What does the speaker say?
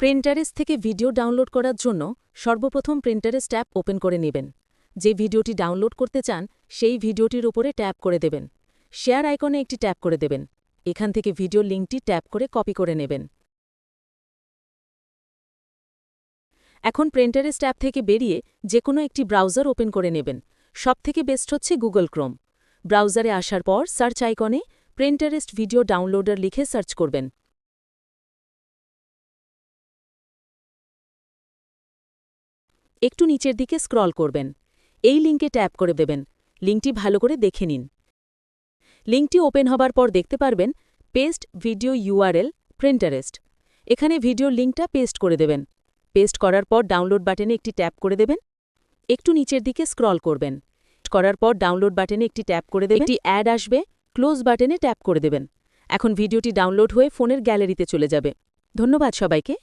Pinterest থেকে video download করার জন্য সর্বপ্রথম প্রিন্টারেস্ট অ্যাপ ওপেন করে নেবেন। যে ভিডিওটি ডাউনলোড করতে চান, সেই ভিডিওটির উপরে ট্যাপ করে দেবেন। শেয়ার আইকনে একটি ট্যাপ করে দেবেন। এখান থেকে ভিডিও লিঙ্কটি ট্যাপ করে কপি করে নেবেন। এখন প্রিন্টারেস্ট অ্যাপ থেকে বেরিয়ে যে কোনো একটি ব্রাউজার ওপেন করে নেবেন। সবথেকে বেস্ট হচ্ছে গুগল ক্রোম। ব্রাউজারে আসার পর সার্চ আইকনে প্রিন্টারেস্ট ভিডিও ডাউনলোডার লিখে সার্চ করবেন। একটু নিচের দিকে স্ক্রল করবেন। এই লিঙ্কে ট্যাপ করে দেবেন। লিঙ্কটি ভালো করে দেখে নিন। লিঙ্কটি ওপেন হবার পর দেখতে পারবেন, পেস্ট ভিডিও ইউআরএল প্রিন্টারেস্ট। এখানে ভিডিও লিঙ্কটা পেস্ট করে দেবেন। পেস্ট করার পর ডাউনলোড বাটনে একটি ট্যাপ করে দেবেন। একটু নিচের দিকে স্ক্রল করবেন। করার পর ডাউনলোড বাটনে একটি ট্যাপ করে দেবেন। একটি অ্যাড আসবে, ক্লোজ বাটনে ট্যাপ করে দেবেন। এখন ভিডিওটি ডাউনলোড হয়ে ফোনের গ্যালারিতে চলে যাবে। ধন্যবাদ সবাইকে।